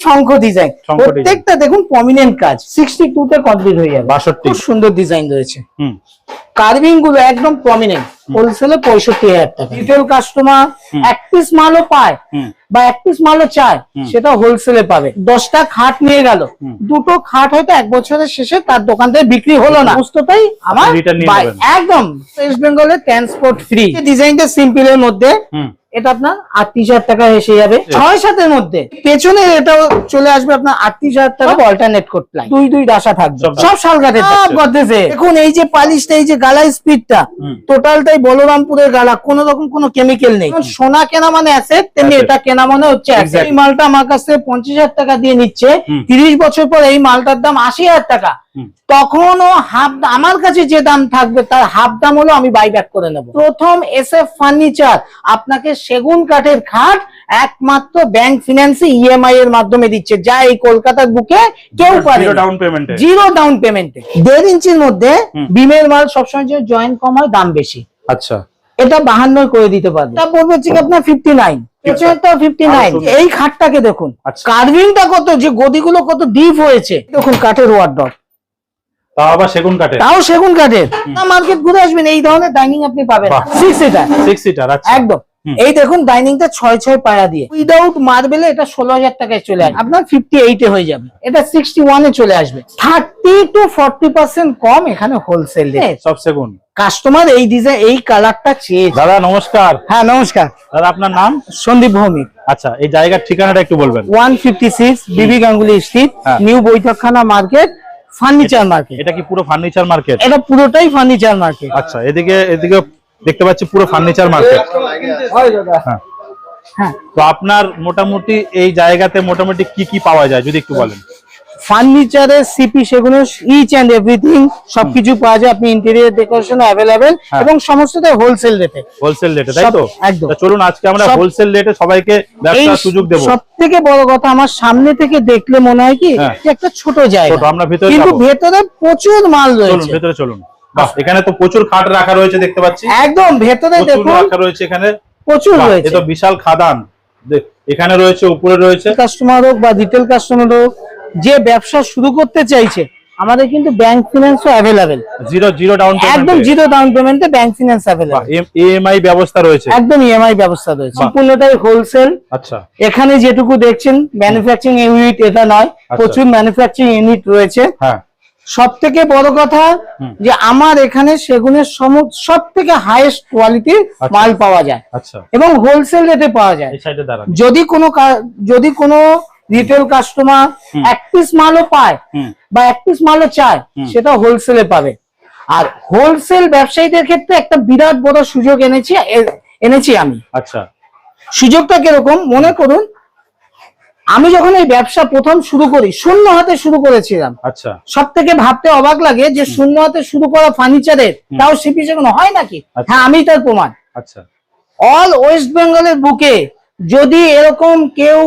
শঙ্খ design প্রত্যেকটা দেখুন prominent কাজ। সিক্সটি টু তে কমপ্লিট হয়ে যাবে। বাষট্টি। খুব সুন্দর ডিজাইন রয়েছে। কার্ভিংগুলো একদম প্রমিনেন্ট হোলসেলে পঁয়ষট্টি হাজার টাকা। রিটেল কাস্টমার এক পিস মালও পায় বা এক পিস মালও চায় সেটা হোলসেলে পাবে। দশটা খাট নিয়ে গেল। দুটো খাট হয়তো এক বছরের শেষে তার দোকান থেকে বিক্রি হলো না। সমস্তটাই আমার। একদম। ওয়েস্ট বেঙ্গলে ট্রান্সপোর্ট ফ্রি ডিজাইনটা সিম্পল এর মধ্যে। এটা আপনার আটত্রিশ হাজার টাকা এসে যাবে। ছয় সাতের মধ্যে। পেছনে এটাও চলে আসবে আপনার আটত্রিশ হাজার টাকা। অল্টারনেট কোড প্লাই দুই দুই দাসা থাকবে। সব গদ্রেজে দেখুন এই যে পালিশটা এই যে গালা স্পিডটা টোটালটাই বলরামপুরের গালা। কোন রকম কোনো কেমিক্যাল নেই। সোনা কেনা মানে অ্যাসেট তেমনি এটা কেনা মানে হচ্ছে। এই মালটা আমার কাছ পঞ্চাশ হাজার টাকা দিয়ে নিচ্ছে। তিরিশ বছর পর এই মালটার দাম আশি হাজার টাকা। তখনও হাফ আমার কাছে যে দাম থাকবে তার হাফ দাম হলো আমি বাইব্যাক করে নেব। প্রথম এস এফ ফার্নিচার আপনাকে সেগুন কাঠের খাট একমাত্র ব্যাংক ফিনান্সে ইএমআই এর মাধ্যমে দিচ্ছে। যা এই কলকাতার বুকে কেউ পারে ডাউন পেমেন্টে জিরো ডাউন পেমেন্টে দেড় ইঞ্চির মধ্যে বিমের মাল সবসময় যে জয়েন্ট কম হয় দাম বেশি। আচ্ছা। এটা বাহান্ন করে দিতে পারবে। এটা পড়বে হচ্ছে আপনার ফিফটি নাইন পেছনেরটাও ফিফটি নাইন আচ্ছা। এই খাটটাকে দেখুন। আচ্ছা। কার্ভিংটা কত যে গদিগুলো কত ডিপ হয়েছে। দেখুন কাঠের ওয়ার ডট তাও আবার সেগুন কাঠে তাও সেগুন কাঠের। মার্কেট ঘুরে আসবেন এই ধরনের ডাইনিং আপনি পাবেন। সিক্স সিটার সিক্স সিটার আচ্ছা। একদম। এই দেখুন ডাইনিংটা ছয় ছয় পায়া দিয়ে। উইদাউট মার্বেলে এটা ষোলো হাজার টাকায় চলে আসবে। আপনার ফিফটি এইটে হয়ে যাবে। এটা সিক্সটি ওয়ানে চলে আসবে। থার্টি টু ফর্টি পার্সেন্ট কম এখানে হোলসেল সব সেগুন। কাস্টমার এই ডিজাইন এই কালারটা চেয়েছে। দাদা নমস্কার। হ্যাঁ নমস্কার। দাদা আপনার নাম? সন্দীপ ভৌমিক। আচ্ছা এই জায়গার ঠিকানাটা একটু বলবেন। One fifty six B B Ganguly street হ্যাঁ। New Baithakkhana market furniture market এটা কি পুরো ফার্নিচার মার্কেট এটা পুরোটাই ফার্নিচার মার্কেট আচ্ছা এদিকে এদিকে দেখতে পাচ্ছি পুরো ফার্নিচার মার্কেট হ্যাঁ। হ্যাঁ। তো আপনার মোটামুটি এই জায়গাতে মোটামুটি কি কি পাওয়া যায় যদি একটু বলেন? ফার্নিচারের সিপি সেগুলো ইচ অ্যান্ড এভরিথিং সবকিছু পাওয়া যায়। আপনি ইন্টেরিয়র ডেকোরেশন অ্যাভেলেবেল হ্যাঁ। এবং সমস্তটাই হোলসেল রেটে হোলসেল রেটে তাই তো? একদম। চলুন আজকে আমরা হোলসেল রেটে সবাইকে ব্যবসার সুযোগ দেবো। সব থেকে বড় কথা আমার সামনে থেকে দেখলে মনে হয় কি হ্যাঁ। একটা ছোট জায়গা। ছোট, আমরা ভেতরে কিন্তু। ভেতরে প্রচুর মাল চলুন রয়েছে ভেতরে চলুন। এখানে তো প্রচুর খাট রাখা রয়েছে দেখতে পাচ্ছি। একদম ভেতরে প্রচুর দেখুন। রাখা রয়েছে এখানে। প্রচুর রয়েছে। তো বিশাল খাদান। এখানে রয়েছে উপরে রয়েছে। কাস্টমার হোক বা রিটেল কাস্টমার হোক যে ব্যবসা শুরু করতে চাইছে আমাদের কিন্তু ব্যাংক ফিনান্সও অ্যাভেলেবেল জিরো জিরো ডাউন একদম জিরো ডাউন পেমেন্টে ব্যাংক ফিনান্স অ্যাভেলেবেল ইএমআই ব্যবস্থা রয়েছে। একদম ইএমআই ব্যবস্থা রয়েছে। সম্পূর্ণটাই হোলসেল আচ্ছা। এখানে যেটুকু দেখছেন ম্যানুফ্যাকচারিং ইউনিট এটা নয় প্রচুর ম্যানুফ্যাকচারিং ইউনিট রয়েছে। হ্যাঁ। সব থেকে বড় কথা যে আমার এখানে সেগুনের সব থেকে হাইয়েস্ট কোয়ালিটির আচ্ছা। মাল পাওয়া যায়। আচ্ছা। এবং হোলসেল রেটে পাওয়া যায়। এই সাইডে দাঁড়ান। যদি কোনো যদি কোনো রিটেল কাস্টমার এক পিস মালও পায় বা এক পিস মালও চায় সেটা হোলসেলে পাবে। আর হোলসেল ব্যবসায়ীদের ক্ষেত্রে একটা বিরাট বড় সুযোগ এনেছি এনেছি আমি। আচ্ছা। সুযোগটা কীরকম? মনে করুন আমি যখন এই ব্যবসা প্রথম শুরু করি শূন্য হাতে শুরু করেছিলাম। আচ্ছা। সব থেকে ভাবতে অবাক লাগে যে শূন্য হাতে শুরু করা ফার্নিচারের তাও সিপি সেগুলো হয় নাকি? আচ্ছা। হ্যাঁ আমি তার প্রমাণ। আচ্ছা। অল ওয়েস্ট বেঙ্গলের বুকে যদি এরকম কেউ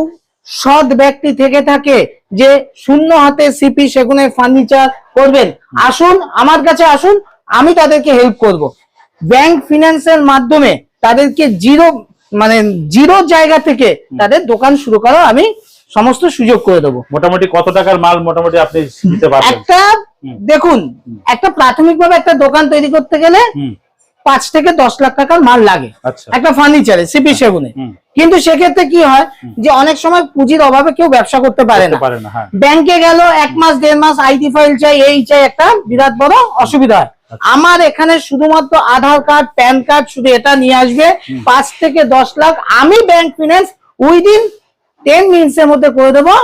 সৎ ব্যক্তি থেকে থাকে যে শূন্য হাতে সিপি সেগুনের ফার্নিচার করবেন। আসুন আমার কাছে আসুন আমি তাদেরকে হেল্প করব। ব্যাংক ফিনান্সের মাধ্যমে তাদেরকে জিরো মানে জিরো জায়গা থেকে তাদের দোকান শুরু করার আমি সমস্ত সুযোগ করে দেবো। মোটামুটি কত টাকার মাল মোটামুটি আপনি দিতে পারবেন? একটা দেখুন একটা প্রাথমিকভাবে একটা দোকান তৈরি করতে গেলে পাঁচ থেকে দশ লাখ টাকার মাল লাগে। আচ্ছা। একটা ফার্নিচারে সিপি সেগুনে। কিন্তু সেক্ষেত্রে কি হয় যে অনেক সময় পুঁজির অভাবে কেউ ব্যবসা করতে পারে না। ব্যাংকে গেল এক মাস দেড় মাস আইটি ফাইল চাই এই চাই একটা বিরাট বড় অসুবিধা হয়। আচ্ছা। আমার এখানে শুধুমাত্র আধার কার্ড প্যান কার্ড শুধু এটা নিয়ে আসবে। পাঁচ থেকে দশ লাখ আমি bank finance within ten minutes এর মধ্যে করে দেবো।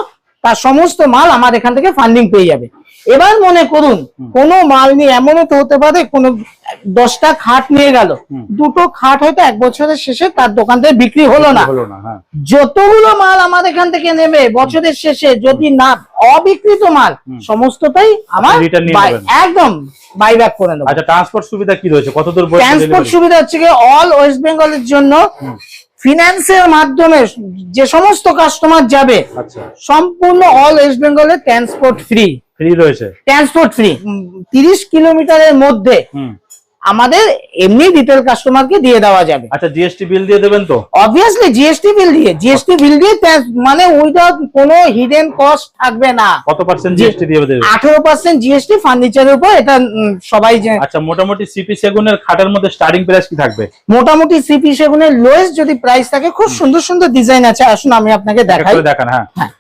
তার সমস্ত মাল আমার এখান থেকে ফান্ডিং পেয়ে যাবে। এবার মনে করুন কোনো মাল নিয়ে এমনও তো হতে পারে কোনো দশটা খাট নিয়ে গেল। দুটো খাট হয়তো এক বছরের শেষে তার দোকান থেকে বিক্রি হলো না। হ্যাঁ। যতগুলো মাল আমার এখান থেকে নেবে বছরের শেষে যদি না অবিকৃত মাল সমস্তটাই আমার। একদম বাইব্যাক করে নেব। আচ্ছা ট্রান্সপোর্ট সুবিধা কি রয়েছে? কত দূর ট্রান্সপোর্ট সুবিধা হচ্ছে অল ওয়েস্ট বেঙ্গলের জন্য ফিনান্সের মাধ্যমে যে সমস্ত কাস্টমার যাবে আচ্ছা। সম্পূর্ণ অল ওয়েস্ট বেঙ্গলে ট্রান্সপোর্ট ফ্রি ফ্রি রয়েছে। ট্রান্সপোর্ট ফ্রি তিরিশ কিলোমিটারের মধ্যে হুম। আমাদের এমনি রিটেল কাস্টমারকে দিয়ে দেওয়া যাবে। আচ্ছা জিএসটি বিল দিয়ে দেবেন তো? অবভিয়াসলি জিএসটি বিল দিয়ে জিএসটি বিল দিয়ে মানে উইদাউট কোনো হিডেন কস্ট থাকবে না। কত পার্সেন্ট জিএসটি দিয়ে দেবেন আঠেরো পার্সেন্ট জিএসটি ফার্নিচারের উপর এটা সবাই যে আচ্ছা মোটামুটি সিপি সেগুনের খাটের মধ্যে স্টার্টিং প্রাইস কি থাকবে? মোটামুটি সিপি সেগুনের লোয়েস্ট যদি প্রাইস থাকে খুব সুন্দর সুন্দর ডিজাইন আছে। আসুন আমি আপনাকে দেখাই। দেখান হ্যাঁ। হ্যাঁ।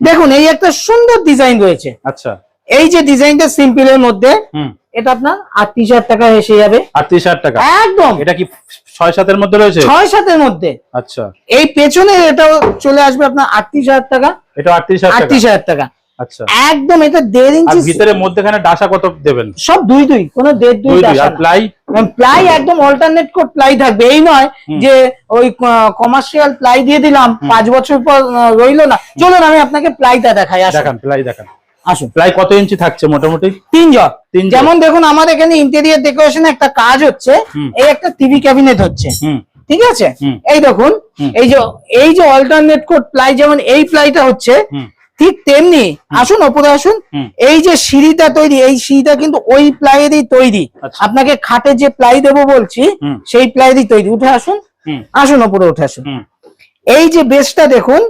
দেখুন এই একটা সুন্দর ডিজাইন রয়েছে। আচ্ছা। এই যে ডিজাইনটা সিম্পলের মধ্যে হুম। এটা আপনার আটত্রিশ হাজার টাকা এসে যাবে। আটত্রিশ হাজার টাকা? একদম। এটা কি ছয় সাতের মধ্যে রয়েছে? ছয় সাতের মধ্যে। আচ্ছা। এই পেছনে এটাও চলে আসবে আপনার আটত্রিশ হাজার টাকা। এটা আটত্রিশ হাজার আটত্রিশ হাজার টাকা। আচ্ছা। একদম এটা দেড় ইঞ্চি ভিতরে মধ্যখানে ডাসা কত দেবেন? সব দুই দুই কোনো দেড় দুই। প্লাই? প্লাই একদম অল্টারনেট প্লাই থাকবে। এই নয় যে ওই কমার্শিয়াল প্লাই দিয়ে দিলাম পাঁচ বছর পর রইল না। চলুন আমি আপনাকে প্লাইটা দেখাই দেখান প্লাই দেখান। আসুন। প্লাই কত ইঞ্চি থাকছে মোটামুটি? তিন জন তিন যেমন দেখুন আমার এখানে ইন্টেরিয়ার ডেকোরেশন একটা কাজ হচ্ছে এই একটা টিভি ক্যাবিনেট হচ্ছে। ঠিক আছে? এই দেখুন এই যে এই যে অল্টারনেট কোড প্লাই যেমন এই প্লাইটা হচ্ছে ঠিক তেমনি আসুন ওপরে আসুন। এই যে সিঁড়িটা তৈরি এই সিঁড়িটা কিন্তু ওই প্লাইয়েরই তৈরি। আচ্ছা। আপনাকে খাটে যে প্লাই দেবো বলছি। সেই প্লাইয়েরই তৈরি। উঠে আসুন আসুন ওপরে উঠে আসুন। এই যে বেসটা দেখুন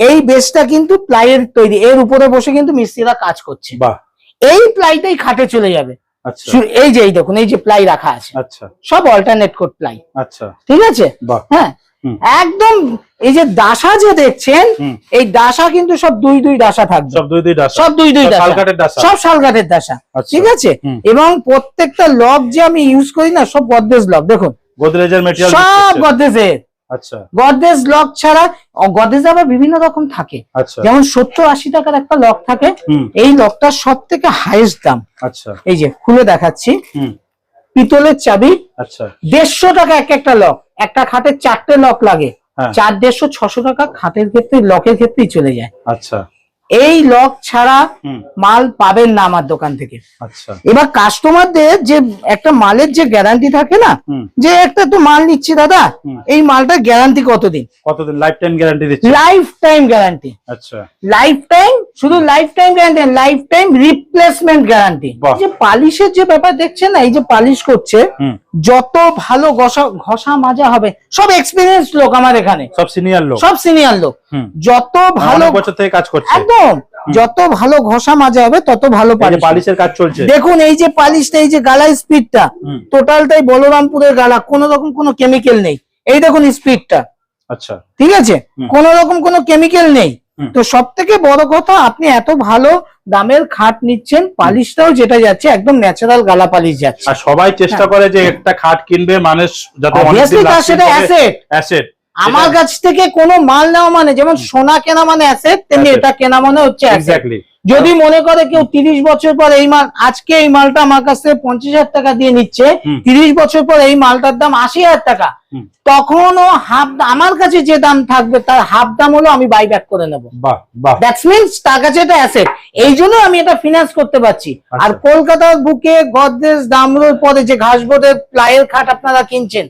এই বেসটা কিন্তু প্লাইয়ের তৈরি। এর উপরে বসে কিন্তু মিস্ত্রিরা কাজ করছে। বাহ। এই প্লাইটাই খাটে চলে যাবে। আচ্ছা। এই যে এই দেখুন এই যে প্লাই রাখা আছে। আচ্ছা। সব অল্টারনেট কোড প্লাই আচ্ছা। ঠিক আছে? হ্যাঁ। একদম এই যে দাসা যে দেখছেন এই দাসা কিন্তু সব দুই দুই দাসা থাকবে। সব দুই দুই ডাসা সব দুই দুই দাসা। শালকাঠের সব শালগাটের দাসা। আচ্ছা। ঠিক আছে? এবং প্রত্যেকটা লক যে আমি ইউজ করি না সব গদরেজ লক দেখুন। গোদরেজের মেটেরিয়াল সব গদরেজের। আচ্ছা। গদরেজ লক ছাড়া গদরেজ আবার বিভিন্ন রকম থাকে। আচ্ছা। যেমন সত্তর আশি টাকার একটা লক থাকে এই লকটা সব থেকে হাইয়েস্ট দাম। আচ্ছা। এই যে খুলে দেখাচ্ছি। পিতলের চাবি আচ্ছা। দেড়শো টাকা এক একটা লক। একটা খাটের চারটে লক লাগে। হ্যাঁ। চার দেড়শো ছশো টাকা খাটের ক্ষেত্রে লকের ক্ষেত্রেই চলে যায়। আচ্ছা। এই লক ছাড়া মাল পাবেন না আমার দোকান থেকে। আচ্ছা। এবার কাস্টমারদের যে একটা মালের যে গ্যারান্টি থাকে না যে একটা তো মাল নিচ্ছি দাদা এই মালটা গ্যারান্টি কতদিন? কতদিন? লাইফ টাইম গ্যারান্টি দিচ্ছে। লাইফ টাইম গ্যারান্টি আচ্ছা। লাইফ টাইম শুধু life time guarantee life time replacement guarantee যে পালিশের যে ব্যাপার দেখছেন না এই যে পালিশ করছে যত ভালো ঘষা ঘষা মাজা হবে সব এক্সপিরিয়েন্স লোক আমার এখানে। সব সিনিয়র লোক। সব সিনিয়র লোক। যত ভালো বছর থেকে কাজ করছে। একদম। যত ভালো ঘষা মাজা হবে তত ভালো পালিশের কাজ চলছে। দেখুন এই যে পালিশটা এই যে গালার স্পিডটা টোটালটাই বলরামপুরের গালা কোনো রকম কোনো কেমিক্যাল নেই। এই দেখুন স্পিডটা আচ্ছা। ঠিক আছে। কোন রকম কোনো কেমিক্যাল নেই। তো সব থেকে বড় কথা আপনি এত ভালো দামের খাট নিচ্ছেন পালিশটাও যেটা যাচ্ছে একদম ন্যাচারাল গালা পালিশ যাচ্ছে। আর সবাই চেষ্টা করে যে একটা খাট কিনবে মানুষ যাতে সেটা অ্যাসেট অ্যাসেট আমার কাছ থেকে কোনো মাল নেওয়া মানে যেমন সোনা কেনা মানে অ্যাসেট তেমনি এটা কেনা মানে হচ্ছে অ্যাসেট এক্স্যাক্টলি যদি মনে করে কেউ তিরিশ বছর পর এই মাল আজকে এই মালটা আমার কাছ থেকে পঞ্চাশ হাজার টাকা দিয়ে নিচ্ছে তিরিশ বছর পর এই মালটার দাম আশি হাজার টাকা হুম। তখন ও হাফ আমার কাছে যে দাম থাকবে তার হাফ দাম হলো আমি বাই ব্যাক করে নেব। দ্যাটস মিনস তার কাছে এটা অ্যাসেট এই জন্য আমি এটা ফিনান্স করতে পারছি। আর আচ্ছা। কলকাতার বুকে গদ্রেজ দামরোর পরে যে ঘাসবোর্ডের প্লাইয়ের খাট আপনারা কিনছেন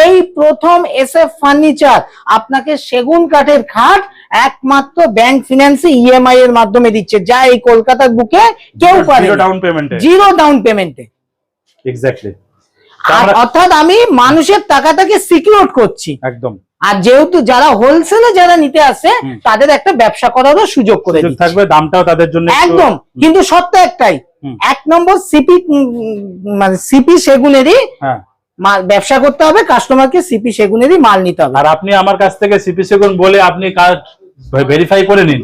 এই প্রথম এস এফ ফার্নিচার আপনাকে সেগুন কাঠের খাট একমাত্র ব্যাংক ফিনান্সে ইএমআই এর মাধ্যমে দিচ্ছে। যা এই কলকাতার বুকে কেউ পারে জিরো ডাউন পেমেন্টে জিরো ডাউন পেমেন্টে এক্স্যাক্টলি অর্থাৎ আমি মানুষের টাকাটাকে সিকিউর করছি। একদম। আর যেহেতু যারা হোলসেলে যারা নিতে আসে তাদের একটা ব্যবসা করারও সুযোগ করে থাকবে দামটাও তাদের জন্য একদম। কিন্তু সত্য একটাই এক নম্বর সিপি মানে সিপি সেগুনেরই হ্যাঁ। মাল ব্যবসা করতে হবে কাস্টমারকে সিপি সেগুনেরই মাল নিতে হবে। আর আপনি আমার কাছ থেকে সিপি সেগুন বলে আপনি ভেরিফাই করে নিন।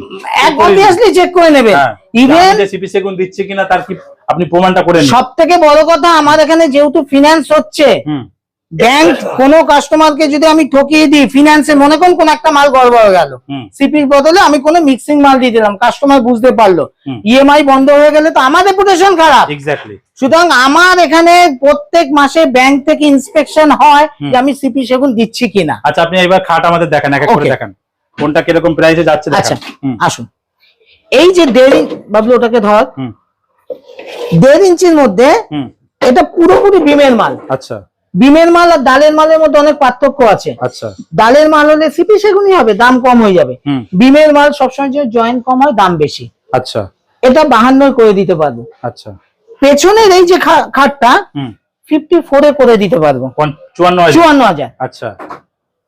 অবভিয়াসলি চেক করে নেবেন হ্যাঁ ইভেন সিপি সেগুন দিচ্ছে কিনা তার কি আপনি প্রমাণটা করে নিন। সব থেকে বড় কথা আমার এখানে যেহেতু ফিনান্স হচ্ছে ব্যাংক কোনো কাস্টমারকে যদি আমি ঠকিয়ে দিই ফিনান্সে মনে করুন কোন একটা মাল গড়বড় হয়ে গেল সিপির বদলে আমি কোনো মিক্সিং মাল দিয়ে দিলাম কাস্টমার বুঝতে পারল। ইএমআই বন্ধ হয়ে গেলে তো আমার রেপুটেশন খারাপ। এক্স্যাক্টলি সুতরাং আমার এখানে প্রত্যেক মাসে ব্যাংক থেকে ইন্সপেকশন হয় যে আমি সিপি সেগুন দিচ্ছি কিনা। আচ্ছা আপনি এবার খাট আমাদের দেখেন এক এক করে Okay. দেখান। কোনটা কীরকম প্রাইসে যাচ্ছে আচ্ছা আসুন। এই যে দেড় ইঞ্চ বাবলু ওটাকে ধর। দেড় ইঞ্চির মধ্যে এটা পুরোপুরি বিমের মাল। আচ্ছা। বিমের মাল আর ডালের মালের মধ্যে অনেক পার্থক্য আছে। আচ্ছা। ডালের মাল হলে সিপি সেগুনই হবে দাম কম হয়ে যাবে। বিমের মাল সবসময় যে জয়েন্ট কম হয় দাম বেশি। আচ্ছা। এটা বাহান্ন করে দিতে পারব। আচ্ছা। পেছনের এই যে খাটটা ফিফটি ফোরে করে দিতে পারব। চুয়ান্ন হাজার। আচ্ছা।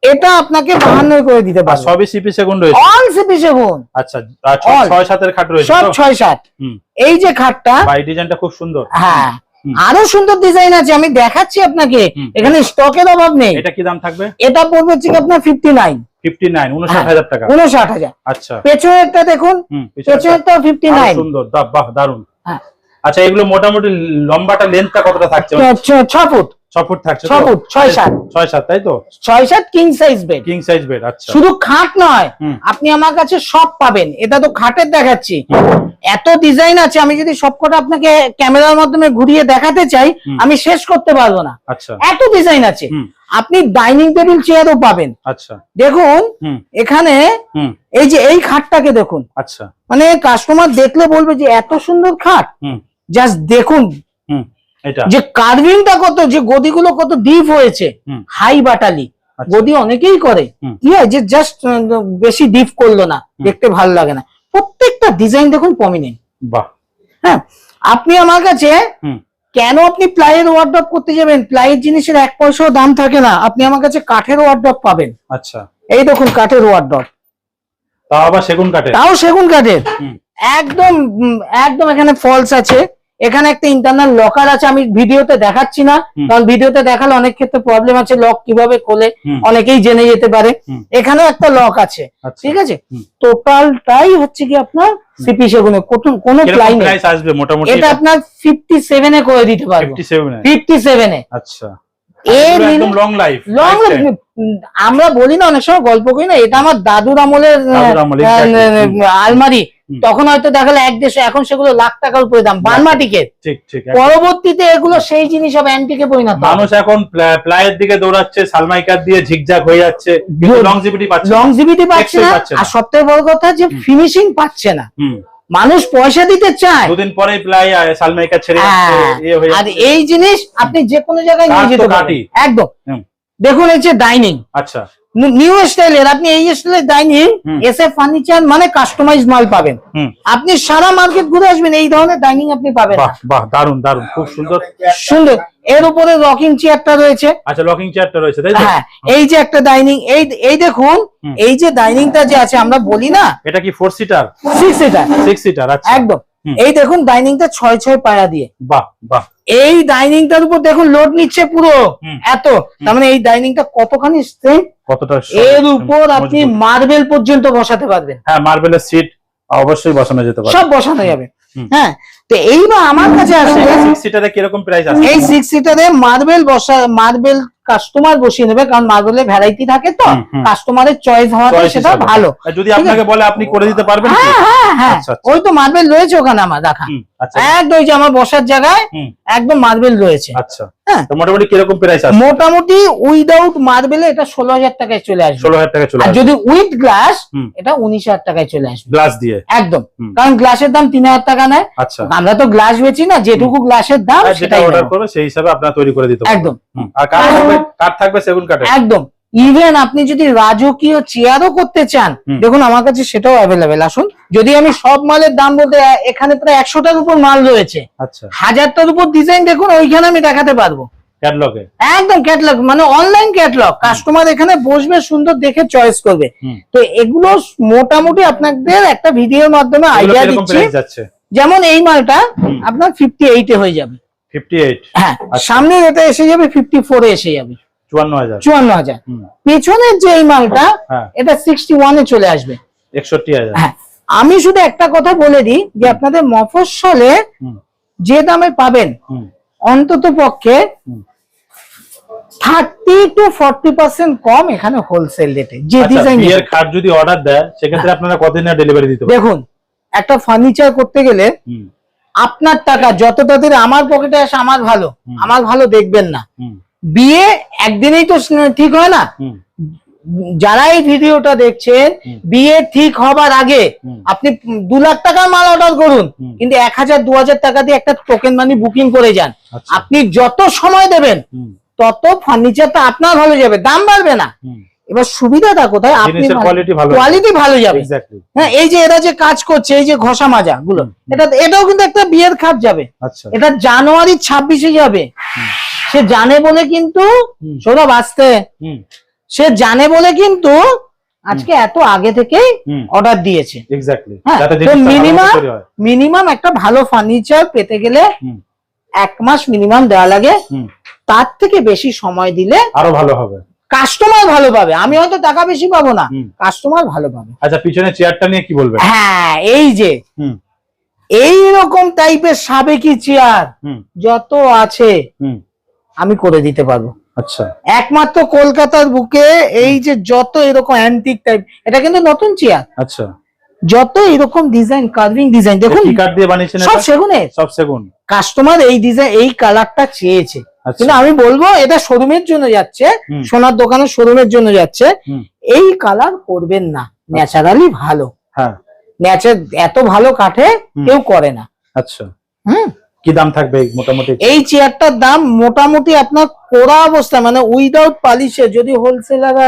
এটা আপনাকে বাহান্ন করে দিতে পারব। সবই সিপি সেগুন রয়েছে? অল সিপি সেগুন। আচ্ছা ছ- খাট রয়েছে সব তো? ছয় সাত। হুম। এই যে খাটটা বাই ডিজাইনটা খুব সুন্দর। হ্যাঁ। আরও সুন্দর ডিজাইন আছে আমি দেখাচ্ছি আপনাকে। এখানে স্টকের অভাব নেই। এটা কি দাম থাকবে? এটা পড়বে হচ্ছে আপনার ফিফটি নাইন। হাজার টাকা। উনষাট হাজার। আচ্ছা। পেছনেরটা দেখুন পিছনেরটা। সুন্দর বাহ দারুণ হ্যাঁ। আচ্ছা এগুলো মোটামুটি লম্বাটা লেন্থটা কতটা থাকছে? ছ- ছ ফুট। ফুট থাকছে ফুট, তাই তো? ছয় সাত king size bed king size bed আচ্ছা। শুধু খাট নয় আপনি আমার কাছে সব পাবেন। এটা তো খাটের দেখাচ্ছি। এত ডিজাইন আছে আমি যদি সবকটা আপনাকে ক্যামেরার মাধ্যমে ঘুরিয়ে দেখাতে চাই আমি শেষ করতে পারব না। আচ্ছা। এত ডিজাইন আছে। আপনি ডাইনিং টেবিল চেয়ারও পাবেন। আচ্ছা। দেখুন এখানে এই যে এই খাটটাকে দেখুন। আচ্ছা। মানে কাস্টমার দেখলে বলবে যে এত সুন্দর খাট। জাস্ট দেখুন যে কার্ভিংটা কত যে গদিগুলো কত ডিপ হয়েছে হাই বাটালি আচ্ছা। গদি অনেকেই করে। হয় যে জাস্ট বেশি ডিপ করল না দেখতে ভালো লাগে না। প্রত্যেকটা ডিজাইন দেখুন প্রমিনেন্ট বাহ। হ্যাঁ আপনি আমার কাছে কেন আপনি প্লাইয়ের ওয়ার্ড্রপ করতে যাবেন? প্লাইয়ের জিনিসের এক পয়সাও দাম থাকে না। আপনি আমার কাছে কাঠের ওয়ার্ড্রপ পাবেন। আচ্ছা। এই দেখুন কাঠের ওয়ার্ড্রপ তাও আবার সেগুন কাঠের? তাও সেগুন কাঠের। একদম একদম এখানে ফলস আছে। এখানে একটা ইন্টারনাল লকার আছে আমি ভিডিওতে দেখাচ্ছি না। কারণ ভিডিওতে দেখালে অনেক ক্ষেত্রে প্রবলেম আছে লক কীভাবে খোলে অনেকেই জেনে যেতে পারে। এখানে এখানেও একটা লক আছে আচ্ছা। ঠিক আছে। টোটালটাই হচ্ছে কি আপনার সিপি সেগুনে কোনো প্লাই নেই। এটা আপনার ফিফটি সেভেনে করে দিতে পারব। ফিফটি সেভেন আচ্ছা। একদম লং লাইফ লং আমরা বলি না অনেক সময় গল্প করি না এটা আমার দাদুর আমলের আলমারি। তখন হয়তো দেখাল এক দেশে এখন সেগুলো লাখ টাকার উপরে দাম ঠিক পরবর্তীতে এগুলো সেই জিনিস হবে অ্যান্টিকে পরিণত মানুষ এখন প্লা- প্লাইয়ের দিকে দৌড়াচ্ছে সালমাইকার দিয়ে ঝিকঝাক হয়ে যাচ্ছে. লংজিভিটি পাচ্ছে। লংজিভিটি পাচ্ছে না। আর সবথেকে বড় কথা যে ফিনিশিং পাচ্ছে না। মানুষ পয়সা দিতে চায়। দুদিন পরে প্লাই সালমাইকার ছেড়ে হ্যাঁ, ইয়ে আর এই জিনিস আপনি যে কোনো জায়গায় নিয়ে যেতে পারেন। একদম। দেখুন এই যে ডাইনিং আচ্ছা। নিউ স্টাইলের আপনি এই স্টাইলের ডাইনিং। এসে ফার্নিচার মানে কাস্টমাইজ মাল পাবেন। আপনি সারা মার্কেট ঘুরে আসবেন এই ধরনের ডাইনিং আপনি পাবেন বাহ দারুণ দারুণ খুব সুন্দর। সুন্দর। এর উপরে রকিং চেয়ারটা রয়েছে। আচ্ছা লকিং চেয়ারটা রয়েছে তাই হ্যাঁ এই যে একটা ডাইনিং এই এই দেখুন এই যে ডাইনিংটা যে আছে আমরা বলি না? এটা কি ফোর সিটার সিক্স এটা সিক্স সিটার আচ্ছা। একদম। এই দেখুন ডাইনিংটা ছয় ছয় পায়া দিয়ে। বাহ বাহ। এই ডাইনিংটার উপর দেখুন লোড নিচ্ছে পুরো। এত। তার মানে এই ডাইনিংটা কতখানি স্ট্রেংথ কতটা এর উপর আপনি মার্বেল পর্যন্ত বসাতে পারবেন। হ্যাঁ মার্বেলের সিট অবশ্যই বসানো যেতে পারে। সব বসানো যাবে। হ্যাঁ তো এইবার আমার কাছে আসলে সিক্স সিটারে কীরকম প্রাইস আছে? এই সিক্স সিটারে মার্বেল বসা মার্বেল কাস্টমার বসিয়ে নেবে কারণ মার্বেলের ভ্যারাইটি থাকে তো। কাস্টমারের চয়েস Choice সেটা ভালো। যদি আপনাকে বলে আপনি করে দিতে পারবেন হ্যাঁ হ্যাঁ হ্যাঁ। আচ্ছা, আচ্ছা। ওই তো মার্বেল রয়েছে ওখানে আমার রাখা একদম যে আমার বসার জায়গায় একদম মার্বেল রয়েছে। আচ্ছা। হ্যাঁ। মোটামুটি কীরকম প্রাইস আছে? মোটামুটি উইদাউট মার্বেলে এটা ষোলো হাজার টাকায় চলে আসবে। ষোলো হাজার টাকা চলে আর যদি উইথ গ্লাস এটা উনিশ হাজার টাকায় চলে আসবে। গ্লাস দিয়ে? একদম। কারণ গ্লাসের দাম তিন হাজার টাকা নেয়। আচ্ছা। আমরা তো গ্লাস বেচি না যেটুকু গ্লাসের দাম সেটাই অর্ডার করবে সেই হিসাবে আপনারা তৈরি করে দিতে একদম। আর কাঠ থাকবে কাঠ থাকবে সেগুন কাঠের? একদম। ইভেন আপনি যদি রাজকীয় চেয়ারও করতে চান দেখুন আমার কাছে সেটাও অ্যাভেলেবেল আসুন যদি আমি সব মালের দাম বলতে এখানে প্রায় একশোটার উপর মাল রয়েছে। আচ্ছা। হাজারটার উপর ডিজাইন দেখুন ওইখানে আমি দেখাতে পারব। ক্যাটলগে একদম ক্যাটলগ মানে অনলাইন ক্যাটলগ কাস্টমার এখানে বসবে সুন্দর দেখে চয়েস করবে। তো এগুলো মোটামুটি আপনাদের একটা ভিডিওর মাধ্যমে আইডিয়া দিচ্ছি। যেমন এই মালটা আপনার ফিফটি এইটে হয়ে যাবে। ফিফটি এইট হ্যাঁ আচ্ছা। সামনে এটা এসে যাবে ফিফটি ফোরে এসে যাবে। চুয়ান্ন হাজার। চুয়ান্ন হাজার। পেছনের যে এই মালটা হ্যাঁ। এটা সিক্সটি ওয়ানে চলে আসবে। একষট্টি হাজার। হ্যাঁ। আমি শুধু একটা কথা বলে দিই যে আপনাদের মফস্বলে যে দামে পাবেন অন্তত পক্ষে থার্টি টু ফর্টি পার্সেন্ট কম এখানে হোলসেল রেটে যে আচ্ছা, ডিজাইন বিয়ের খাট যদি অর্ডার দেয় সেক্ষেত্রে আপনারা কতদিনে ডেলিভারি দিতে দেখুন একটা ফার্নিচার করতে গেলে আপনার টাকা যত তাড়াতাড়ি আমার পকেটে আসে আমার ভালো। আমার ভালো দেখবেন না। বিয়ে একদিনেই তো ঠিক হয় না। যারা এই ভিডিওটা দেখছেন। বিয়ে ঠিক হবার আগে আপনি দু লাখ টাকার মাল অর্ডার করুন কিন্তু এক হাজার দু হাজার টাকা দিয়ে একটা টোকেন মানি বুকিং করে যান। আচ্ছা, আপনি যত সময় দেবেন তত ফার্নিচারটা আপনার ভালো যাবে দাম বাড়বে না। এবার সুবিধাটা কোথায়? আপনি জিনিসের quality ভালো কোয়ালিটি ভালো যাবে। হ্যাঁ এই যে এরা যে কাজ করছে এই যে ঘষা মাজা গুলো এটা এটাও কিন্তু একটা বিয়ের খাপ যাবে। আচ্ছা। এটা জানুয়ারি ছাব্বিশে যাবে। সে জানে বলে কিন্তু আসতে। হুম। সে জানে বলে কিন্তু আজকে এত আগে থেকেই হুম। অর্ডার দিয়েছে। এক্স্যাক্টলি হ্যাঁ তো মিনিমাম মিনিমাম একটা ভালো ফার্নিচার পেতে গেলে এক মাস মিনিমাম দেওয়া লাগে। তার থেকে বেশি সময় দিলে আরও ভালো হবে। কাস্টমার ভালো পাবে। আমি হয়তো টাকা বেশি পাবো না। কাস্টমার ভালো পাবে। আচ্ছা পিছনে চেয়ারটা নিয়ে কি বলবেন? হ্যাঁ এই যে। এই রকম টাইপের সাবেকি চেয়ার যত আছে আমি করে দিতে পারব। আচ্ছা। একমাত্র কলকাতার বুকে এই যে যত এরকম অ্যান্টিক টাইপ এটা কিন্তু নতুন চেয়ার আচ্ছা। যত এরকম ডিজাইন কার্ভিং ডিজাইন দেখুন কাঠ দিয়ে বানিয়েছেন সব এটা? সেগুনের। সব সেগুন। কাস্টমার এই ডিজাইন এই কালারটা চেয়েছে। আচ্ছা। কিন্তু আমি বলব এটা শোরুমের জন্য যাচ্ছে সোনার দোকানের শোরুমের জন্য যাচ্ছে। এই কালার করবেন না। ন্যাচারালি ভালো। হ্যাঁ। ন্যাচার এত ভালো কাঠে কেউ করে না। আচ্ছা। হুম। কি দাম থাকবে মোটামুটি? এই চেয়ারটার দাম মোটামুটি আপনার কোরা অবস্থা মানে উইদাউট পালিশে যদি হোলসেলাররা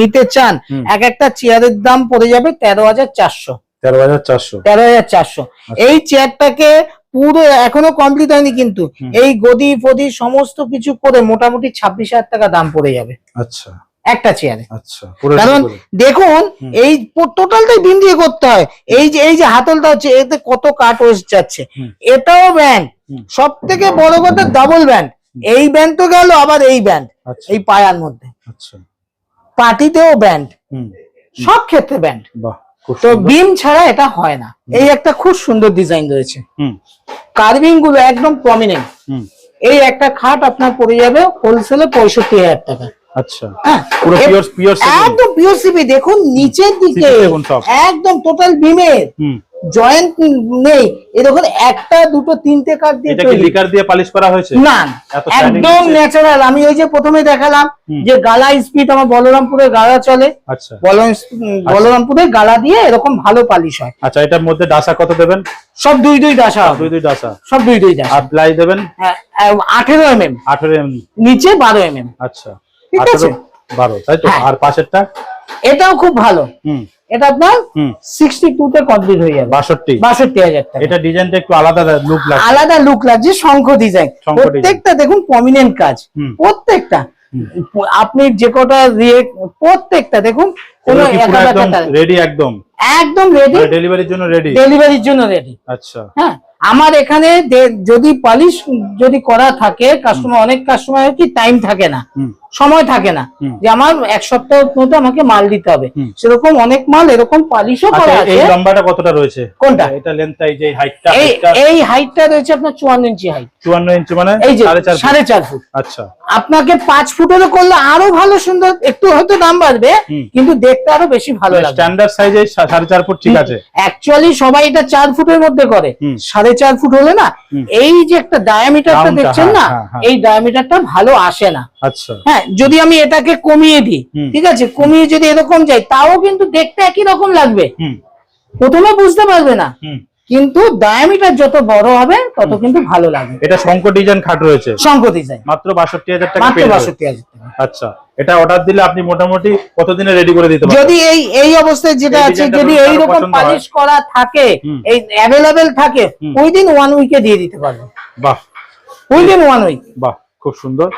নিতে চান এক একটা চেয়ারের দাম পড়ে যাবে তেরো হাজার চারশো। তেরো হাজার চারশো। তেরো হাজার চারশো। আচ্ছা। এই চেয়ারটাকে পুরো এখনও কমপ্লিট হয়নি কিন্তু এই গদি ফদি সমস্ত কিছু করে মোটামুটি ছাব্বিশ হাজার টাকা দাম পড়ে যাবে। আচ্ছা। একটা চেয়ারে আচ্ছা কারণ দেখুন এই টোটালটাই বিম দিয়ে করতে হয়। এই যে এই যে হাতলটা হচ্ছে এতে কত কাঠ ওয়েস্ট যাচ্ছে। এটাও ব্যান্ড সব থেকে বড় কথা ডাবল ব্যান্ড এই ব্যান্ড তো গেল আবার এই ব্যান্ড আচ্ছা। এই পায়ার মধ্যে। আচ্ছা। পার্টিতেও ব্যান্ড সব ক্ষেত্রে ব্যান্ড তো বিম ছাড়া এটা হয় না। এই একটা খুব সুন্দর ডিজাইন রয়েছে। কার্ভিংগুলো একদম প্রমিনেন্ট এই একটা খাট আপনার পড়ে যাবে হোলসেলে পঁয়ষট্টি হাজার টাকা। আচ্ছা। হ্যাঁ। পুরো পিওর পিওর একদম পিওর সিপি দেখুন নিচের দিকে। একদম টোটাল বিমের জয়েন্ট নেই। এ দেখুন একটা দুটো তিনটে কাঠ দিয়ে এটা কি লিকার দিয়ে পালিশ করা হয়েছে? না। একদম ন্যাচারাল আমি ওই যে প্রথমে দেখালাম যে গালা স্পিড আমার বলরামপুরে গালা চলে। আচ্ছা। বলরাম- বলরামপুরে গালা দিয়ে এরকম ভালো পালিশ হয়। আচ্ছা এটার মধ্যে ডাসা কত দেবেন? সব দুই দুই হবে। দুই দুই ডাসা। সব দুই দুই আর প্লাই দেবেন? আঠেরো এম এম আঠেরো এম নিচে বারো এম এম আচ্ছা। ঠিক আছে। বারো তাই তো? হ্যাঁ। আর পাশেরটা? এটাও খুব ভালো। হুম। এটা আপনার তে কমপ্লিট হয়ে যাবে। টাকা। এটা ডিজাইনটা একটু আলাদা লুক লাগছে। আলাদা লুক লাগছে শঙ্খ ডিজাইন প্রত্যেকটা দেখুন প্রমিনেন্ট কাজ। প্রত্যেকটা। আপনি যে কটা দিয়ে প্রত্যেকটা দেখুন কোনো এগুলো কি পুরো একা একদম ব্যাটা রেডি একদম? একদম রেডি ডেলিভারির জন্য রেডি ডেলিভারির জন্য রেডি আচ্ছা। হ্যাঁ আমার এখানে যদি পালিশ যদি করা থাকে কাস্টমার অনেক কাস্টমার কি টাইম থাকে না সময় থাকে না যে আমার এক সপ্তাহের মধ্যে আমাকে মাল দিতে হবে। সেরকম অনেক মাল এরকম পালিশও আচ্ছা করা এই লম্বাটা কতটা রয়েছে? কোনটা? এটা লেন্থটা এই যে হাইটটা এই এই হাইটটা রয়েছে আপনার চুয়ান্ন ইঞ্চি হাইট চুয়ান্ন ইঞ্চি মানে? ফুট। আচ্ছা। আপনাকে পাঁচ ফুটেরও করলে আরও ভালো সুন্দর একটু হয়তো দাম বাড়বে। কিন্তু দেখতে আরও বেশি ভালো লাগে। স্ট্যান্ডার্ড সাইজে সাড়ে চার ফুট ঠিক আছে? অ্যাকচুয়ালি সবাই এটা চার ফুটের মধ্যে করে। হুম। সাড়ে চার ফুট হলে না এই যে একটা ডায়ামিটারটা দেখছেন হ্যাঁ, না হ্যাঁ, হ্যাঁ। এই ডায়ামিটারটা ভালো আসে না। আচ্ছা। হ্যাঁ যদি আমি এটাকে কমিয়ে দিই ঠিক আছে কমিয়ে যদি এরকম যাই তাও কিন্তু দেখতে একই রকম লাগবে। হুম। প্রথমে বুঝতে পারবে না। কিন্তু ডায়ামিটার যত বড় হবে তত কিন্তু ভালো লাগবে। এটা শঙ্খ ডিজাইন খাট রয়েছে? শঙ্কর ডিজাইন মাত্র বাষট্টি হাজার টাকা মাত্র বাষট্টি হাজার টাকা। আচ্ছা এটা অর্ডার দিলে আপনি মোটামুটি কতদিনে রেডি করে দিতে পারবেন? যদি এই এই অবস্থায় যেটা আছে যদি এই হয়। পালিশ করা থাকে এই অ্যাভেলেবেল থাকে। উইদিন ওয়ান উইকে দিয়ে দিতে পারবে বাহ। উইদিন ওয়ান উইক বাহ খুব সুন্দর।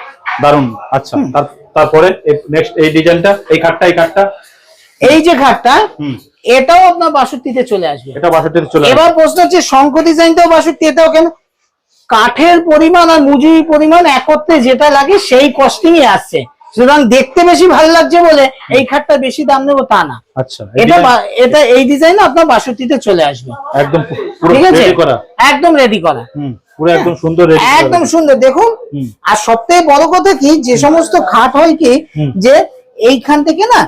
দারুণ আচ্ছা তার- তারপরে নেক্সট এই ডিজাইনটা এই খাটটা এই খাটটা? এই যে খাটটা হুম। এটাও আপনার বাষট্টিতে চলে আসবে। এটা বাষট্টিতে চলে। এবার প্রশ্ন হচ্ছে শঙ্খ ডিজাইনটাও বাষট্টি এটাও কেন? কাঠের পরিমাণ আর মজুরি পরিমাণ একত্রে যেটা লাগে সেই কস্টিং আসছে। সুতরাং দেখতে বেশি ভালো লাগছে বলে এই খাটটা বেশি দাম নেব তা না। আচ্ছা এটা এটা এই ডিজাইন আপনার বাষট্টিতে চলে আসবে। একদম ঠিক আছে? রেডি করা। একদম রেডি করা। হুম পুরো একদম সুন্দর রেডি একদম সুন্দর। দেখুন। আর সবথেকে বড় কথা কি যে সমস্ত খাট হয় কি যে এইখান থেকে না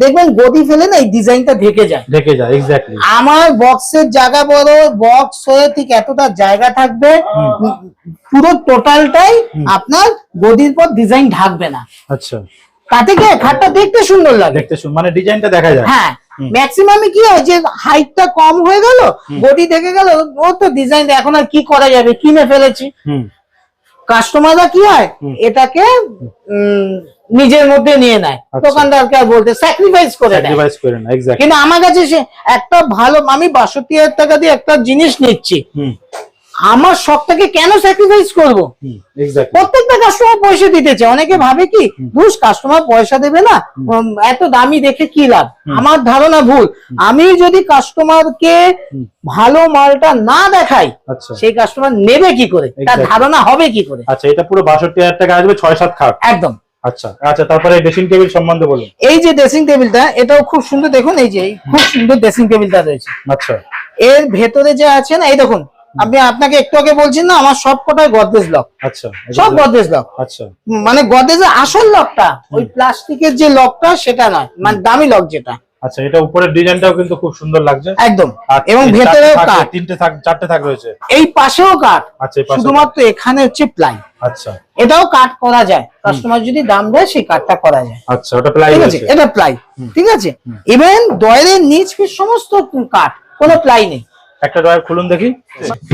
দেখবেন গদি ফেলে না এই ডিজাইনটা ঢেকে যায়। ঢেকে যায় এক্স্যাক্টলি আমার বক্সের জায়গা বড় বক্স হয়ে ঠিক এতটা জায়গা থাকবে পুরো টোটালটাই আপনার গদির পর ডিজাইন ঢাকবে না। আচ্ছা। তাতে কি খাটটা দেখতে সুন্দর লাগে। দেখতে শুন মানে ডিজাইনটা দেখা যায়। হ্যাঁ। ম্যাক্সিমামে কি হয় যে হাইটটা কম হয়ে গেল গদি থেকে গেল ও তো ডিজাইন এখন আর কি করা যাবে? কিনে ফেলেছি। কাস্টমাররা কি হয় এটাকে উম, নিজের মধ্যে নিয়ে নেয়। আচ্ছা। দোকানদারকে আর বলতে স্যাক্রিফাইস করে দেয়। স্যাক্রিফাইস করে না কিন্তু আমার কাছে সে একটা ভালো আমি বাষট্টি হাজার টাকা দিয়ে একটা জিনিস নিচ্ছি। আমার শখটাকে কেন স্যাক্রিফাইস করব? প্রত্যেকটা কাস্টমার পয়সা দিতেছে অনেকে ভাবে কি বুঝ কাস্টমার পয়সা দেবে না? এত দামি দেখে কি লাভ? আমার ধারণা ভুল। আমি যদি কাস্টমারকে। ভালো মালটা না দেখাই আচ্ছা। সেই কাস্টমার নেবে কি করে? তার ধারণা হবে কি করে? আচ্ছা এটা পুরো বাষট্টি হাজার টাকা আসবে ছয় সাত খাট। একদম। আচ্ছা আচ্ছা তারপরে ড্রেসিং টেবিল সম্বন্ধে বলুন। এই যে ড্রেসিং টেবিলটা এটাও খুব সুন্দর দেখুন এই যে খুব সুন্দর ড্রেসিং টেবিলটা রয়েছে। আচ্ছা। এর ভেতরে যে আছে না এই দেখুন আমি আপনাকে একটু আগে বলছেন না আমার সব কটাই গদরেজ লক। আচ্ছা সব গদরেজ লক। আচ্ছা। মানে গদরেজের আসল লকটা ওই প্লাস্টিকের যে লকটা সেটা নয় মানে দামি লক যেটা। আচ্ছা এটা উপরের ডিজাইনটাও কিন্তু খুব সুন্দর লাগছে। একদম। এবং থাক- কাঠ। তিনটে থাক চারটে থাক রয়েছে। এই পাশেও কাঠ। আচ্ছা এই পাশে শুধুমাত্র এখানে হচ্ছে প্লাই। আচ্ছা। এটাও কাট করা যায়। কাস্টমার যদি দাম দেয় সেই কাঠটা করা যায়। আচ্ছা ওটা প্লাই আছে এটা প্লাই। ঠিক আছে? ইভেন দয়ের নিচ পিস সমস্ত কাঠ কোনো প্লাই নেই। একটা ড্রয়ার খুলুন দেখি।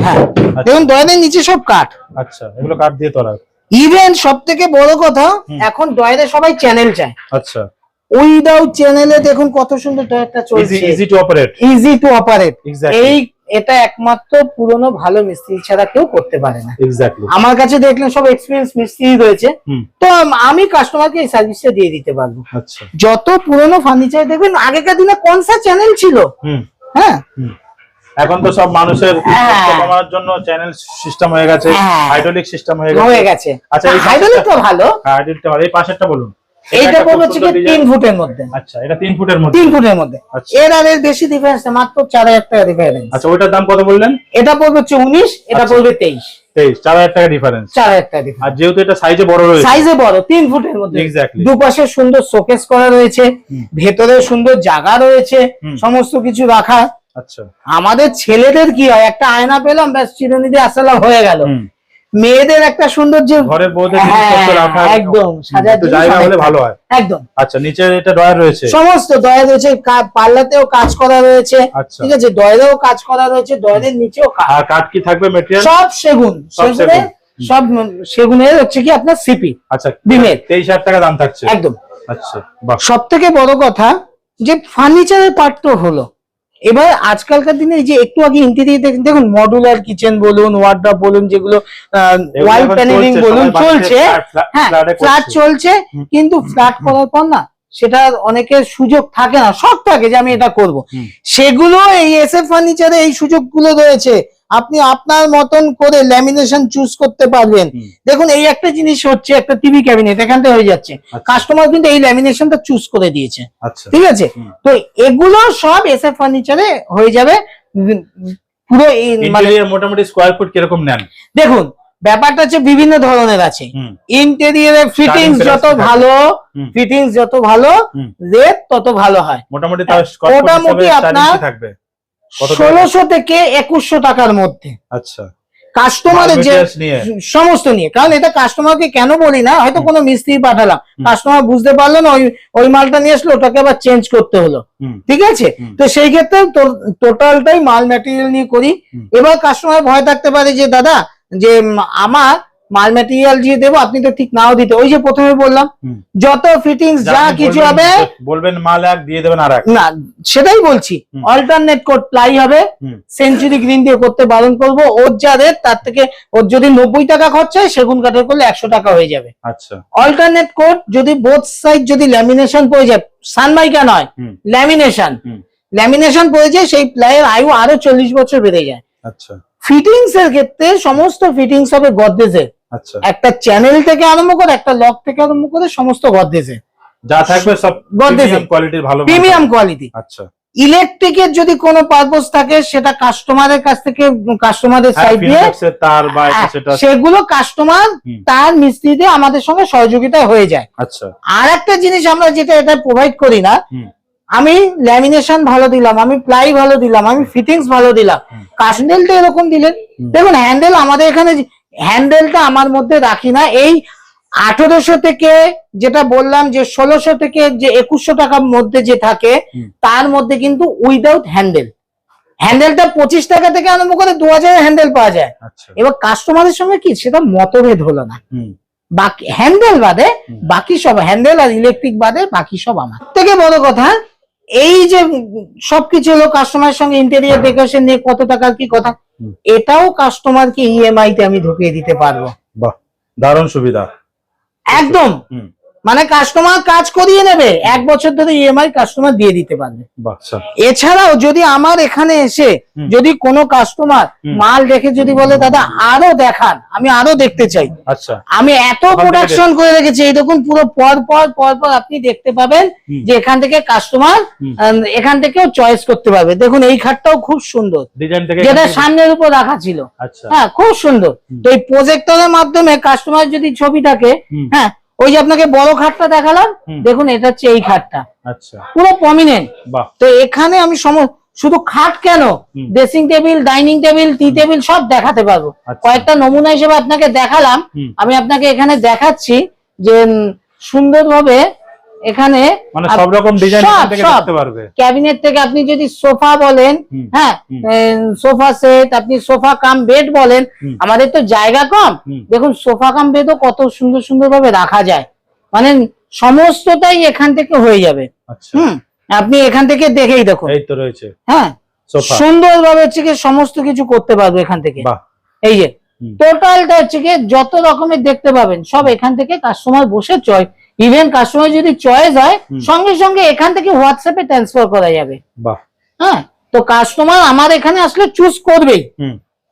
হ্যাঁ দেখুন দয়ের নিচে সব কাঠ। আচ্ছা এগুলো কাঠ দিয়ে তোলা। ইভেন সব থেকে বড় কথা এখন ডয়েরে সবাই চ্যানেল চায়। আচ্ছা। উইদাউট চ্যানেলে দেখুন কত সুন্দর ডয়ারটা ইজি চলছে easy to operate easy to operate এই এটা একমাত্র পুরনো ভালো মিস্ত্রি ছাড়া কেউ করতে পারে না। আমার কাছে দেখলেন সব এক্সপিরিয়েন্স মিস্ত্রি রয়েছে। তো আমি কাস্টমারকে এই সার্ভিসটা দিয়ে দিতে পারব। আচ্ছা। যত পুরনো ফার্নিচার দেখবেন আগেকার দিনে কোন চ্যানেল ছিল? হ্যাঁ। এখন তো সব মানুষের হ্যাঁ। কমানোর জন্য চ্যানেল সিস্টেম হয়ে গেছে হ্যাঁ। হাইড্রোলিক সিস্টেম হয়ে গেছে। হয়ে গেছে। আচ্ছা, এই হাইড্রোলিকটা ভালো। হাইড্রোলিকটা এই পাশেরটা বলুন। এইটা পড়বে হচ্ছে কি design। তিন ফুটের মধ্যে। আচ্ছা এটা তিন ফুটের মধ্যে। তিন ফুটের মধ্যে। আচ্ছা। এর আর এর বেশি ডিফারেন্স না মাত্র চার হাজার টাকা ডিফারেন্স আচ্ছা ওইটার দাম কত বললেন? এটা পড়বে হচ্ছে উনিশ এটা আচ্ছা। পড়বে তেইশ। তেইশ চার হাজার টাকা ডিফারেন্স চার হাজার টাকা difference। আর যেহেতু এটা সাইজে বড় রয়েছে। সাইজে বড় তিন ফুটের মধ্যে। Exactly. দুপাশে সুন্দর শোকেস করা রয়েছে। ভেতরে সুন্দর জায়গা রয়েছে। সমস্ত কিছু রাখা। আচ্ছা। আমাদের ছেলেদের কি হয়? একটা আয়না পেলাম ব্যাস চিরনিধি আসলাম হয়ে গেল। মেয়েদের একটা সুন্দর যে ঘরের বউদের হ্যাঁ, জিনিসপত্র রাখা একদম জায়গা হলে ভালো হয়। একদম। আচ্ছা নিচে এটা রয়েছে? সমস্ত দয়া রয়েছে পাল্লাতেও কাজ করা রয়েছে। আচ্ছা। ঠিক আছে দয়েরও কাজ করা রয়েছে দয়ের নিচেও কাজ। আর কাঠ কি থাকবে মেটেরিয়াল সব সেগুন সব সেগুনের সব সেগুনের হচ্ছে কি আপনার সিপি আচ্ছা বিমের। তেইশ হাজার টাকা দাম থাকছে। একদম। আচ্ছা সব থেকে বড় কথা যে ফার্নিচারের পার্ট তো হলো। এবার আজকালকার দিনে এই যে একটু আগে ইন্টেরিয়ার দেখুন মডুলার কিচেন বলুন ওয়ার্ড্রপ বলুন যেগুলো ওয়াল প্যানেলিং বলুন চলছে। হ্যাঁ ফ্ল্যাট চলছে কিন্তু ফ্ল্যাট করার পর না সেটা অনেকের সুযোগ থাকে না শখ থাকে যে আমি এটা করব। সেগুলো এই এস এফ ফার্নিচারে এই সুযোগগুলো রয়েছে। আপনি আপনার মতন করে ল্যামিনেশন চুজ করতে পারবেন। দেখুন এই একটা জিনিস হচ্ছে একটা টিভি ক্যাবিনেট এখানটা হয়ে যাচ্ছে। আচ্ছা। কাস্টমার কিন্তু এই ল্যামিনেশনটা চুজ করে দিয়েছে। আচ্ছা। ঠিক আছে? তো এগুলো সব এস এফ ফার্নিচারে হয়ে যাবে। পুরো এই মানে মোটামুটি স্কোয়ার ফুট কীরকম নেন? দেখুন ব্যাপারটা হচ্ছে বিভিন্ন ধরনের আছে। ইন্টেরিয়ারের ফিটিংস যত ভালো ফিটিংস যত ভালো। রেট তত ভালো হয়। মোটামুটি তার স্কোয়ার ফুট মোটামুটি আপনার ষোলোশো থেকে একুশশো টাকার মধ্যে। আচ্ছা। কাস্টমারের যে সমস্ত নিয়ে। কারণ এটা কাস্টমারকে কেন বলি না হয়তো কোনো মিস্ত্রি পাঠালাম। কাস্টমার বুঝতে পারল না ওই ওই মালটা নিয়ে আসলো ওটাকে আবার চেঞ্জ করতে হলো। ঠিক আছে? তো সেই ক্ষেত্রে টোটালটাই মাল ম্যাটেরিয়াল নিয়ে করি। এবার কাস্টমার ভয় থাকতে পারে যে দাদা যে আমার মাল ম্যাটেরিয়াল দিয়ে দেবো আপনি তো ঠিক নাও দিতে ওই যে প্রথমে বললাম যত ফিটিংস যা কিছু হবে বলবেন মাল এক দিয়ে দেবেন আর এক। না সেটাই বলছি। অল্টারনেট কোড প্লাই হবে। সেঞ্চুরি গ্রিন দিয়ে করতে বারণ করব। ওর যা রেট তার থেকে ওর যদি নব্বই টাকা খরচা হয় সেগুন কাঠের করলে একশো টাকা হয়ে যাবে। আচ্ছা। অল্টারনেট কোড যদি বোথ সাইড যদি ল্যামিনেশন পড়ে যায় সানমাইকা নয় ল্যামিনেশন ল্যামিনেশন পড়ে যায় সেই প্লাইয়ের আয়ু আরও চল্লিশ বছর বেড়ে যায়। আচ্ছা। ফিটিংস এর ক্ষেত্রে সমস্ত ফিটিংস হবে গদরেজের আচ্ছা। একটা চ্যানেল থেকে আরম্ভ করে একটা লক থেকে আরম্ভ করে সমস্ত গদরেজের যা থাকবে সব প্রিমিয়াম কোয়ালিটির ভালো প্রিমিয়াম কোয়ালিটি আচ্ছা। ইলেকট্রিকের যদি কোনো পারপোজ থাকে সেটা কাস্টমারের কাছ থেকে কাস্টমারের হ্যাঁ, সাইড দিয়ে তার বা হ্যাঁ, সেটা সেগুলো কাস্টমার। তার মিস্ত্রিতে আমাদের সঙ্গে সহযোগিতা হয়ে যায়। আচ্ছা। আর একটা জিনিস আমরা যেটা এটা প্রোভাইড করি না আমি ল্যামিনেশন ভালো দিলাম আমি প্লাই ভালো দিলাম আমি ফিটিংস ভালো দিলাম। হ্যান্ডেলটা এরকম দিলেন। দেখুন হ্যান্ডেল আমাদের এখানে হ্যান্ডেলটা আমার মধ্যে রাখি না। এই আঠেরোশো থেকে যেটা বললাম যে ষোলোশো থেকে যে একুশশো টাকার মধ্যে যে থাকে তার মধ্যে কিন্তু উইদাউট হ্যান্ডেল। হ্যান্ডেলটা পঁচিশ টাকা থেকে আরম্ভ করে দু হাজারের হ্যান্ডেল পাওয়া যায়। আচ্ছা। এবার কাস্টমারের সঙ্গে কি? সেটা মতভেদ হলো না। বাকি হ্যান্ডেল বাদে বাকি সব হ্যান্ডেল আর ইলেকট্রিক বাদে বাকি সব আমার। থেকে বড় কথা এই যে সবকিছু হলো কাস্টমারের সঙ্গে ইন্টেরিয়ার ডেকোরেশন নিয়ে কত টাকার কি কথা। এটাও কাস্টমারকে ইএমআই তে আমি ঢুকিয়ে দিতে পারব। বাহ দারুণ সুবিধা। একদম। মানে কাস্টমার কাজ করিয়ে নেবে এক বছর ধরে ইএমআই কাস্টমার দিয়ে দিতে পারবে। আচ্ছা। এছাড়াও যদি আমার এখানে এসে যদি কোনো কাস্টমার মাল দেখে যদি বলে দাদা আরও দেখান আমি আরও দেখতে চাই। আচ্ছা। আমি এত প্রোডাকশন করে রেখেছি এই দেখুন পুরো পর পর পর পর আপনি দেখতে পাবেন যে এখান থেকে কাস্টমার এখান থেকেও চয়েস করতে পারবে। দেখুন এই খাটটাও খুব সুন্দর। যেটা সামনের উপর রাখা ছিল। আচ্ছা। হ্যাঁ খুব সুন্দর। তো এই প্রজেক্টরের মাধ্যমে কাস্টমার যদি ছবি থাকে হ্যাঁ ওই যে আপনাকে বড় খাটটা দেখালাম? দেখুন এটা হচ্ছে এই খাটটা। আচ্ছা। পুরো প্রমিনেন্ট তো এখানে আমি সমস্ত শুধু খাট কেন? Dressing table dining table tea table সব দেখাতে পারব। আচ্ছা। কয়েকটা নমুনা হিসেবে আপনাকে দেখালাম। আমি আপনাকে এখানে দেখাচ্ছি যে সুন্দরভাবে এখানে মানে সব রকম ডিজাইন থেকে দেখতে পারবে। ক্যাবিনেট থেকে আপনি যদি সোফা বলেন হ্যাঁ সোফা সেট আপনি সোফা কাম বেড বলেন আমাদের তো জায়গা কম। দেখুন সোফা কাম বেডও কত সুন্দর সুন্দর ভাবে রাখা যায়। মানে সমস্তটাই এখান থেকে হয়ে যাবে। আচ্ছা। হুম আপনি এখান থেকে দেখেই দেখুন। এই তো রয়েছে। হ্যাঁ সুন্দরভাবে হচ্ছে কি সমস্ত কিছু করতে পারব এখান থেকে। এই যে টোটালটা হচ্ছে কি যত রকমের দেখতে পাবেন সব এখান থেকে কাস্টমার বসে চয়েস ইভেন কাস্টমার যদি চয়েস হয় সঙ্গে সঙ্গে এখান থেকে হোয়াটসঅ্যাপে ট্রান্সফার করা যাবে। হ্যাঁ তো কাস্টমার আমার এখানে আসলে চুজ করবেই।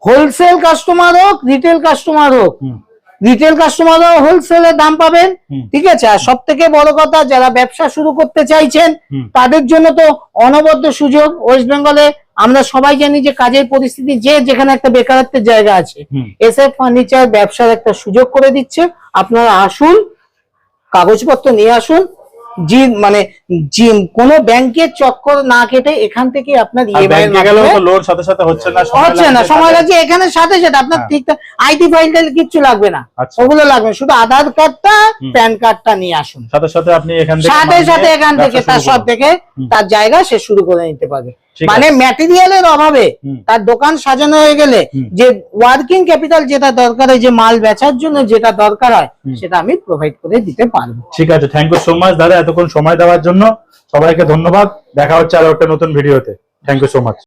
হোলসেল কাস্টমার হোক রিটেল কাস্টমার হোক রিটেল কাস্টমাররাও হোলসেলের দাম পাবেন ঠিক আছে? আর সব থেকে বড় কথা যারা ব্যবসা শুরু করতে চাইছেন তাদের জন্য তো অনবদ্য সুযোগ। ওয়েস্ট বেঙ্গলে আমরা সবাই জানি যে কাজের পরিস্থিতি যে যেখানে একটা বেকারত্বের জায়গা আছে এসএফ ফার্নিচার ব্যবসার একটা সুযোগ করে দিচ্ছে। আপনারা আসুন কাগজপত্র নিয়ে আসুন জি মানে জি কোনো ব্যাংকের চক্কর না কেটে এখান থেকে আপনার লোন সাথে সাথে হচ্ছে না সময় হচ্ছে না লাগছে, সময় লাগছে এখানে সাথে সাথে আপনার হ্যাঁ। ঠিক আইডি ফাইল টাইল কিচ্ছু লাগবে না। আচ্ছা। ওগুলো লাগবে শুধু আধার কার্ডটা প্যান কার্ডটা নিয়ে আসুন। সাথে সাথে আপনি এখান থেকে সাথে সাথে এখান থেকে তার সব থেকে তার জায়গা সে শুরু করে নিতে পারবে। মানে। ম্যাটেরিয়ালের অভাবে তার দোকান সাজানো হয়ে গেলে যে ওয়ার্কিং ক্যাপিটাল যেটা দরকার হয় যে মাল বেচার জন্য যেটা দরকার হয় সেটা আমি প্রোভাইড করে দিতে পারব। ঠিক আছে থ্যাংক ইউ সো মাচ দাদা এতক্ষণ সময় দেওয়ার জন্য সবাইকে ধন্যবাদ। দেখা হচ্ছে আরও একটা নতুন ভিডিওতে। Thank you so much